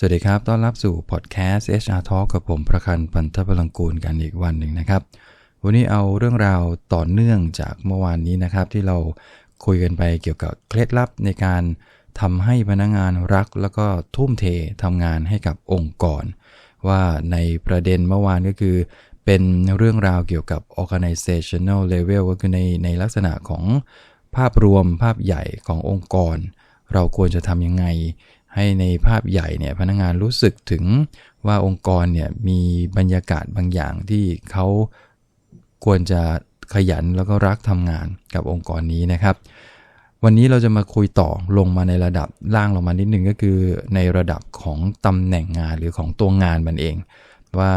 สวัสดีครับ ต้อนรับสู่พอดแคสต์ HR Talk กับผมประคันปันทพลังกูลกันอีกวันหนึ่งนะครับ วันนี้เอาเรื่องราวต่อเนื่องจากเมื่อวานนี้นะครับ ที่เราคุยกันไปเกี่ยวกับเคล็ดลับในการทำให้พนักงงานรัก แล้วก็ทุ่มเททำงานให้กับองค์กร ว่าในประเด็นเมื่อวานก็คือ เป็นเรื่องราวเกี่ยวกับ organizational level ก็คือในในลักษณะของภาพรวมภาพใหญ่ขององค์กร เราควรจะทำยังไง ให้ในภาพใหญ่เนี่ยพนักงานรู้สึกถึงว่าองค์กรเนี่ยมีบรรยากาศบางอย่างที่เขาควรจะขยันแล้วก็รักทำงานกับองค์กรนี้นะครับ วันนี้เราจะมาคุยต่อลงมาในระดับล่างลงมานิดนึงก็คือ ในระดับของตำแหน่งงานหรือของตัวงานมันเอง ว่า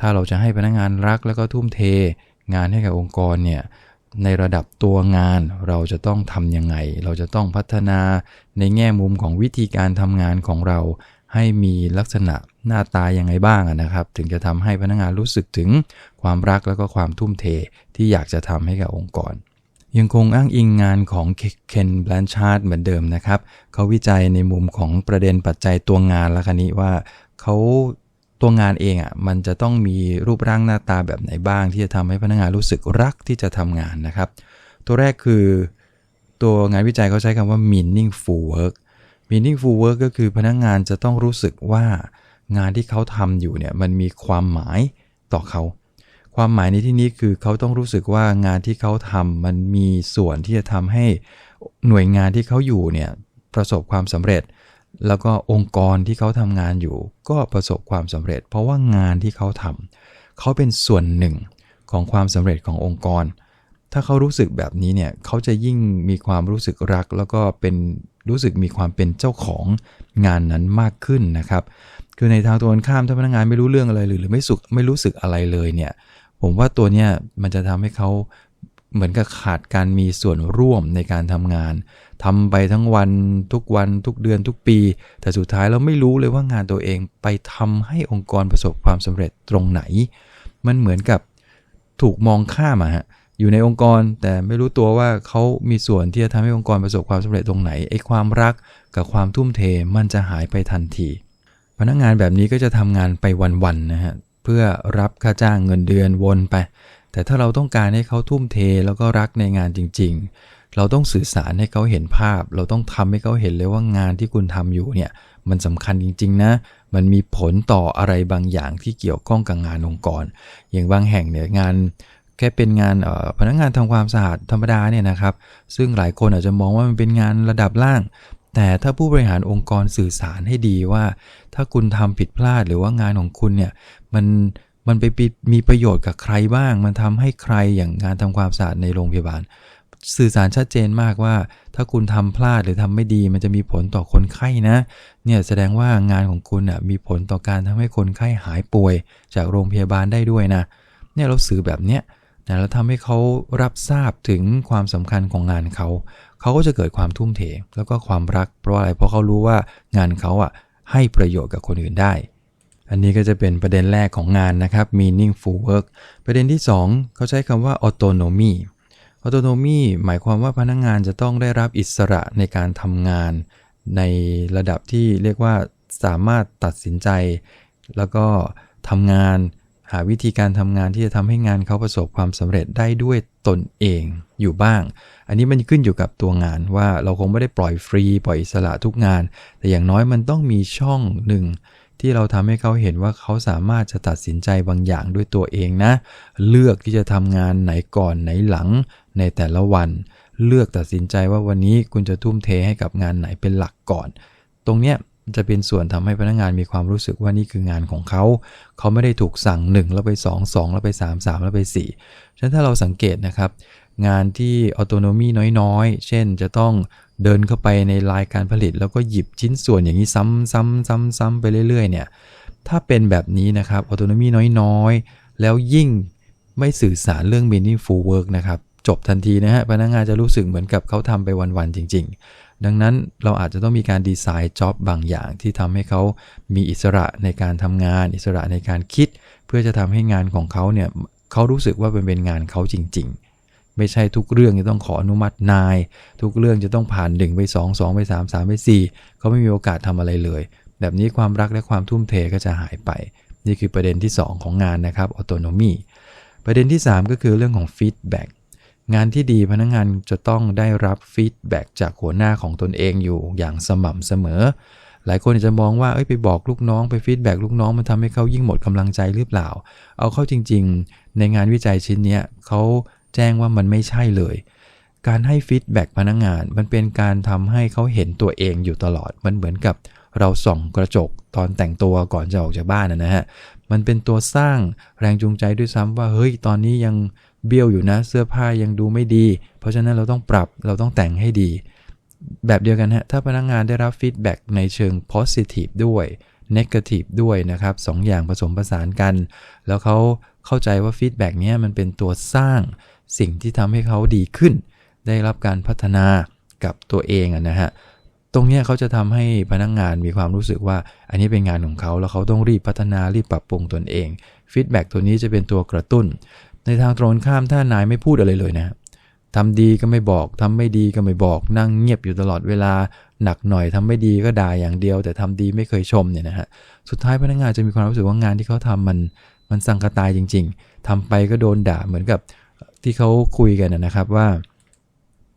ถ้าเราจะให้พนักงานรักแล้วก็ทุ่มเทงานให้กับองค์กรเนี่ย ในระดับตัวงานเราจะต้องทำยังไง เราจะต้องพัฒนาในแง่มุมของวิธีการทำงานของเรา ให้มีลักษณะหน้าตายังไงบ้างนะครับ ถึงจะทำให้พนักงานรู้สึกถึงความรักแล้วก็ความทุ่มเทที่อยากจะทำให้กับองค์กร ยังคงอ้างอิงงานของเคนแบลนชาร์ดเหมือนเดิมนะครับ เขาวิจัยในมุมของประเด็นปัจจัยตัวงานละคันนี้ว่าเขา ตัวงานเองอะ่ะมันจะต้องมีรูปร่างหน้าตาแบบไหนบ้าง ที่จะทำให้พนักงานรู้สึกรักที่จะทำงานนะครับ ตัวแรกคือ ตัวงานวิจัยเขาใช้คำว่า meaningful work meaningful work ก็คือพนักงานจะต้องรู้สึกว่างานที่เขาทำอยู่เนี่ยมันมีความหมายต่อเขา ความหมายในที่นี้คือเขาต้องรู้สึกว่างานที่เขาทำมันมีส่วนที่จะทำให้หน่วยงานที่เขาอยู่เนี่ยประสบความสำเร็จ แล้วก็องค์กรที่เขาทำงานอยู่ ก็ประสบความสำเร็จ เพราะว่างานที่เขาทำเขาเป็นส่วนหนึ่งของความสำเร็จขององค์กร ถ้าเขารู้สึกแบบนี้เนี่ยเขาจะยิ่งมีความรู้สึกรัก แล้วก็เป็นรู้สึกมีความเป็นเจ้าของงานนั้นมากขึ้นนะครับ คือในทางตรงข้ามถ้าพนักงานไม่รู้เรื่องอะไรหรือไม่สุขไม่รู้สึกอะไรเลยเนี่ยผมว่าตัวเนี้ยมันจะทำให้เขา เหมือนกับขาดการมีส่วนร่วมในการทำงานทำไปทั้งวันทุกวันทุกเดือนทุกปี แต่สุดท้ายเราไม่รู้เลยว่างานตัวเองไปทำให้องค์กรประสบความสำเร็จตรงไหน มันเหมือนกับถูกมองข้ามอะฮะอยู่ในองค์กรแต่ไม่รู้ตัวว่าเขามีส่วนที่จะทำให้องค์กรประสบความสำเร็จตรงไหนไอ้ความรักกับความทุ่มเทมันจะหายไปทันที พนักงานแบบนี้ก็จะทำงานไปวันๆนะฮะเพื่อรับค่าจ้างเงินเดือนวนไป แต่ถ้าเราต้องการให้เขาทุ่มเทแล้วก็รักในงานจริง ๆ เราต้องสื่อสารให้เขาเห็นภาพ เราต้องทำให้เขาเห็นเลยว่างานที่คุณทำอยู่เนี่ยมันสำคัญจริง ๆ นะ มันมีผลต่ออะไรบางอย่างที่เกี่ยวข้องกับงานองค์กร อย่างบางแห่งเนี่ยงานแค่เป็นงานพนักงานทำความสะอาดธรรมดาเนี่ยนะครับ ซึ่งหลายคนอาจจะมองว่ามันเป็นงานระดับล่าง แต่ถ้าผู้บริหารองค์กรสื่อสารให้ดีว่า ถ้าคุณทำผิดพลาดหรือว่างานของคุณเนี่ยมัน มันไปมีประโยชน์กับใครบ้าง มันทำให้ใครอย่างงานทำความสะอาดในโรงพยาบาล สื่อสารชัดเจนมากว่า ถ้าคุณทำพลาดหรือทำไม่ดี มันจะมีผลต่อคนไข้นะ เนี่ยแสดงว่างานของคุณอะมีผลต่อการทำให้คนไข้หายป่วย จากโรงพยาบาลได้ด้วยนะ เนี่ยเราสื่อแบบเนี้ยนะแล้วทำให้เขารับทราบถึงความสำคัญของงานเขา เขาก็จะเกิดความทุ่มเทแล้วก็ความรัก เพราะอะไร เพราะเขารู้ว่างานเขาอะให้ประโยชน์กับคนอื่นได้ อันนี้ก็จะเป็นประเด็นแรกของงานนะครับ meaningful work ประเด็นที่ 2 เขาใช้คำว่า autonomy ออโตโนมีหมายความว่าพนักงงานจะต้องได้รับอิสระในการทำงาน ในระดับที่เรียกว่าสามารถตัดสินใจ แล้วก็ทำงานหาวิธีการทำงานที่จะทำให้งานเขาประสบความสำเร็จได้ด้วยตนเองอยู่บ้าง อันนี้มันขึ้นอยู่กับตัวงานว่าเราคงไม่ได้ปล่อยฟรี ปล่อยอิสระทุกงาน แต่อย่างน้อยมันต้องมีช่องหนึ่ง ที่เราทำให้เขาเห็นว่าเขาสามารถจะตัดสินใจบางอย่างด้วยตัวเองนะ เลือกที่จะทำงานไหนก่อนไหนหลังในแต่ละวัน เลือกตัดสินใจว่าวันนี้คุณจะทุ่มเทให้กับงานไหนเป็นหลักก่อน ตรงเนี้ยจะเป็นส่วนทำให้พนักงานมีความรู้สึกว่านี่คืองานของเขา เขาไม่ได้ถูกสั่ง 1 แล้วไป 2 2 แล้วไป 3 3 แล้วไป 4 ฉะนั้นถ้าเราสังเกตนะครับ งานที่ออโตโนมีน้อยๆ เช่นจะต้อง เดินเข้าไปในลายการผลิต แล้วก็หยิบชิ้นส่วนอย่างนี้ซ้ำซ้ำซ้ำซ้ำไปเรื่อยๆเนี่ยถ้าเป็นแบบนี้นะครับออโตโนมีน้อยๆ แล้วยิ่งไม่สื่อสารเรื่อง meaningful work นะครับ จบทันทีนะฮะพนักงานจะรู้สึกเหมือนกับเขาทำไปวันๆจริง ๆ ดังนั้นเราอาจจะต้องมีการดีไซน์จ็อบบางอย่างที่ทำให้เขามีอิสระในการทำงาน อิสระในการคิด เพื่อจะทำให้งานของเขาเนี่ยเขารู้สึกว่าเป็นเป็นงานเขาจริง ๆ ไม่ใช่ทุกเรื่องจะต้องขออนุมัตินาย ทุกเรื่องจะต้องผ่าน1ไป2 2ไป3 3ไป4เขาไม่มีโอกาสทำอะไรเลย แบบนี้ความรักและความทุ่มเทก็จะหายไป นี่คือประเด็นที่ 2 ของงานนะครับออโตโนมีประเด็นที่ 3 ก็คือเรื่องของฟีดแบ็กงานที่ดีพนักงานจะต้องได้รับฟีดแบ็กจากหัวหน้าของตนเองอยู่อย่างสม่ำเสมอ หลายคนจะมองว่าเอ้ยไปบอกลูกน้องไปฟีดแบ็กลูกน้องมันทำให้เขายิ่งหมดกำลังใจหรือเปล่า เอาเข้าจริง ๆ ในงานวิจัยชิ้นนี้เขา แจ้งว่ามันไม่ใช่เลย การให้ฟีดแบ็กพนักงาน มันเป็นการทำให้เขาเห็นตัวเองอยู่ตลอด มันเหมือนกับเราส่องกระจกตอนแต่งตัวก่อนจะออกจากบ้านนะฮะ มันเป็นตัวสร้างแรงจูงใจด้วยซ้ำว่าเฮ้ยตอนนี้ยังเบี้ยวอยู่นะ เสื้อผ้ายังดูไม่ดี เพราะฉะนั้นเราต้องปรับเราต้องแต่งให้ดี แบบเดียวกันฮะถ้าพนักงงานได้รับฟีดแบ็กในเชิง positive ด้วย negative ด้วยนะครับสองอย่างผสมผสานกัน แล้วเขาเข้าใจว่าฟีดแบ็กนี้มันเป็นตัวสร้าง สิ่งที่ทำให้เขาดีขึ้น ได้รับการพัฒนากับตัวเองนะฮะตรงนี้เขาจะทำให้พนักงงานมีความรู้สึกว่า อันนี้เป็นงานของเขาแล้วเขาต้องรีบพัฒนารีบปรับปรุงตนเองฟีดแบ็ตัวนี้จะเป็นตัวกระตุ้น ในทางตรงข้ามถ้านายไม่พูดอะไรเลยนะทำดีก็ไม่บอกทำไม่ดีก็ไม่บอกนั่งเงียบอยู่ตลอดเวลาหนักหน่อยทำไม่ดีก็ด่าอย่างเดียว แต่ทำดีไม่เคยชมเนี่ยนะฮะสุดท้ายพนักงานจะมีความรู้สึกว่างานที่เขาทำมันมันสังกตายจริง ๆทำไปก็โดนด่าเหมือนกับ ที่เขาคุยกันนะครับว่า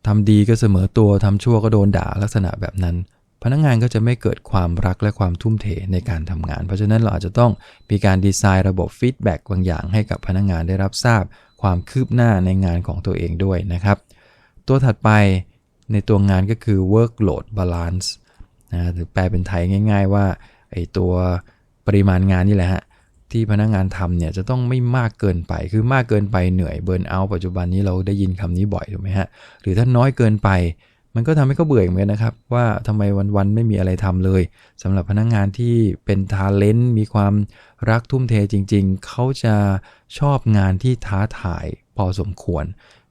ทำดีก็เสมอตัวทำชั่วก็โดนด่าลักษณะแบบนั้น พนักงงานก็จะไม่เกิดความรักและความทุ่มเทในการทำงาน เพราะฉะนั้นเราอาจจะต้องมีการดีไซน์ระบบฟีดแบ็กบางอย่างให้กับพนักงงานได้รับทราบ ความคืบหน้าในงานของตัวเองด้วยนะครับ ตัวถัดไปในตัวงานก็คือ workload balance นะหรือแปลเป็นไทยง่าย ๆ ว่าไอตัวปริมาณงานนี่แหละฮะ ที่พนักงงานทำเนี่ยจะต้องไม่มากเกินไป คือมากเกินไปเหนื่อยเบิร์นเอาปัจจุบันนี้เราได้ยินคำนี้บ่อยถูกไหมฮะ หรือถ้าน้อยเกินไป มันก็ทำให้เขาเบื่อเหมือนกันนะครับ ว่าทำไมวันๆไม่มีอะไรทำเลยสำหรับพนักงงานที่เป็นทาเลนต์มีความรักทุ่มเทจริง ๆ เขาจะชอบงานที่ท้าทายพอสมควร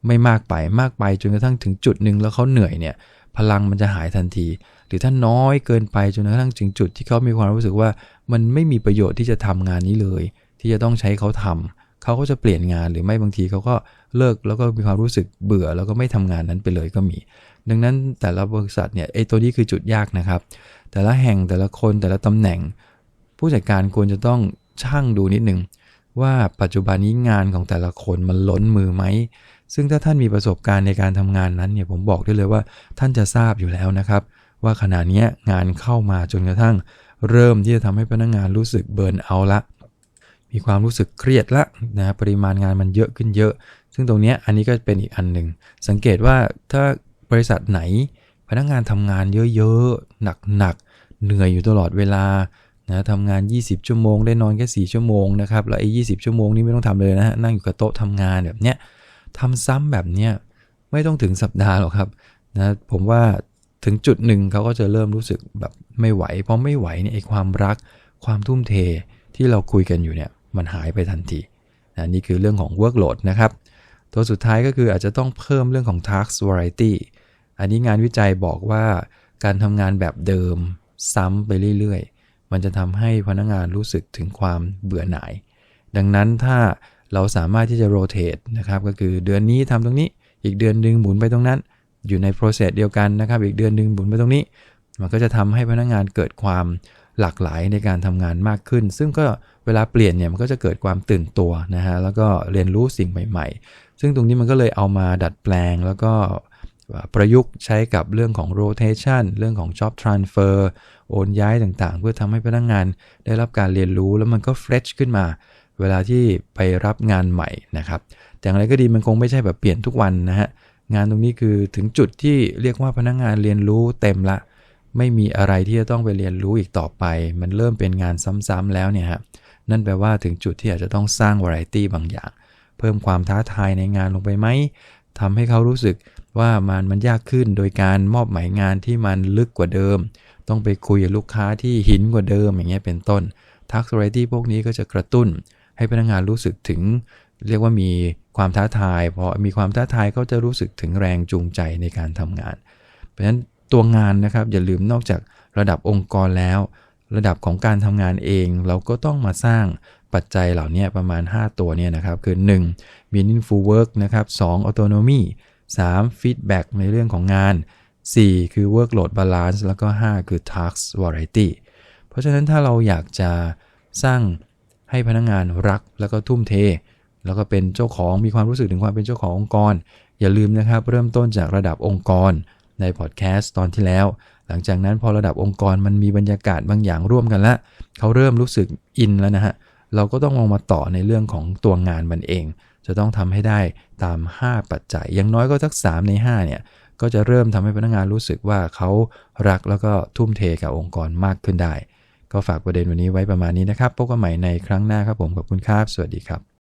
ไม่มากไปมากไปจนกระทั่งถึงจุดหนึ่งแล้วเขาเหนื่อยเนี่ย พลังมันจะหายทันที หรือถ้าน้อยเกินไปจนกระทั่งถึงจุดที่เขามีความรู้สึกว่ามันไม่มีประโยชน์ที่จะทำงานนี้เลย ที่จะต้องใช้เขาทำเขาก็จะเปลี่ยนงานหรือไม่บางทีเขาก็เลิกแล้วก็มีความรู้สึกเบื่อแล้วก็ไม่ทำงานนั้นไปเลยก็มี ดังนั้นแต่ละบริษัทเนี่ยไอ้ตัวนี้คือจุดยากนะครับ แต่ละแห่งแต่ละคนแต่ละตำแหน่ง ผู้จัดการควรจะต้องช่างดูนิดนึง ว่าปัจจุบันนี้งานของแต่ละคนมันล้นมือไหม ซึ่งถ้าท่านมีประสบการณ์ในการทำงานนั้นเนี่ยผมบอกได้เลยว่าท่านจะทราบอยู่แล้วนะครับ ว่าขณะนี้งานเข้ามาจนกระทั่ง เริ่มที่จะทำให้พนักงงานรู้สึกเบิร์นเอาละ มีความรู้สึกเครียดละนะปริมาณงานมันเยอะขึ้นเยอะ ซึ่งตรงนี้อันนี้ก็เป็นอีกอันหนึ่งสังเกตว่าถ้าบริษัทไหน พนักงานทำงานเยอะๆหนักๆเหนื่อยอยู่ตลอดเวลา นะทำงาน 20 ชั่วโมง ได้นอนแค่4ชั่วโมงนะครับ แล้วไอ้ยีชั่วโมงนี้ไม่ต้องทำเลยนะฮะ นั่งอยู่กับโต๊ะทำงานแบบเนี้ยทำซ้ำแบบเนี้ยไม่ต้องถึงสัปดาห์หรอกครับนะผมว่าถึงจุดหนึ่งเขาก็จะเริ่มรู้สึกแบบไม่ไหว เพราะไม่ไหวเนี่ยไอ้ความรัก ความทุ่มเทที่เราคุยกันอยู่เนี่ยมันหายไปทันทีนะนี่คือเรื่องของ workload นะครับ ตัวสุดท้ายก็คืออาจจะต้องเพิ่มเรื่องของ task variety อันนี้งานวิจัยบอกว่าการทำงานแบบเดิมซ้ำไปเรื่อยๆ มันจะทำให้พนักงงานรู้สึกถึงความเบื่อหน่าย ดังนั้นถ้าเราสามารถที่จะโรเตทนะครับก็คือเดือนนี้ทำตรงนี้ อีกเดือนหนึ่งหมุนไปตรงนั้น อยู่ในโปรเซสเดียวกันนะครับ อีกเดือนหนึ่งหมุนไปตรงนี้ มันก็จะทำให้พนักงงานเกิดความหลากหลายในการทำงานมากขึ้น ซึ่งก็เวลาเปลี่ยนเนี่ยมันก็จะเกิดความตื่นตัวนะฮะแล้วก็เรียนรู้สิ่งใหม่ ๆ ซึ่งตรงนี้มันก็เลยเอามาดัดแปลงแล้วก็ ประยุกต์ใช้กับเรื่องของ rotation เรื่องของ job transfer โอนย้ายต่างๆ เพื่อทำให้พนักงงานได้รับการเรียนรู้แล้วมันก็ fresh ขึ้นมา เวลาที่ไปรับงานใหม่นะครับอย่างไรก็ดีมันคงไม่ใช่แบบเปลี่ยนทุกวันนะฮะงานตรงนี้คือถึงจุดที่เรียกว่าพนักงงานเรียนรู้เต็มละ ไม่มีอะไรที่จะต้องไปเรียนรู้อีกต่อไป มันเริ่มเป็นงานซ้ำๆแล้วเนี่ยฮะนั่นแปลว่าถึงจุดที่อาจจะต้องสร้างวาไรตี้บางอย่าง เพิ่มความท้าทายในงานลงไปไหม ทำให้เขารู้สึกว่ามันมันยากขึ้นโดยการมอบหมายงานที่มันลึกกว่าเดิม ต้องไปคุยกับลูกค้าที่หินกว่าเดิมอย่างเงี้ยเป็นต้นทักษะไรที่พวกนี้ก็จะกระตุ้น ให้พนักงานรู้สึกถึง เรียกว่ามีความท้าทายพอมีความท้าทายก็จะรู้สึกถึงแรงจูงใจในการทำงาน เพราะฉะนั้นตัวงานนะครับอย่าลืมนอกจากระดับองค์กรแล้ว ระดับของการทำงานเองเราก็ต้องมาสร้าง ปัจจัยเหล่านี้ประมาณ 5 ตัวเนี่ยนะครับ คือ 1. meaningful work นะครับ 2. autonomy 3. feedback ในเรื่องของงาน 4. คือ workload balance แล้วก็ 5 คือ task variety เพราะราะฉะนั้นถ้าเราอยากจะสร้างให้พนักงานรักแล้วก็ทุ่มเท แล้วก็เป็นเจ้าของมีความรู้สึกถึงความเป็นเจ้าขององค์กร อย่าลืมนะครับ เริ่มต้นจากระดับองค์กรในพอดแคสต์ตอนที่แล้ว หลังจากนั้นพอระดับองค์กรมันมีบรรยากาศบางอย่างร่วมกันล้วเขาเริ่มรู้สึกอินแล้วนะฮะ เราก็ต้องมองมาต่อในเรื่องของตัวงานมันเอง จะต้องทำให้ได้ตาม 5 ปัจจัย อย่างน้อยก็สัก 3 ใน 5 เนี่ย ก็จะเริ่มทำให้พนักงานรู้สึกว่าเขารักแล้วก็ทุ่มเทกับองค์กรมากขึ้นได้ ก็ฝากประเด็นวันนี้ไว้ประมาณนี้นะครับ พบกันใหม่ในครั้งหน้าครับผมขอบคุณครับ สวัสดีครับ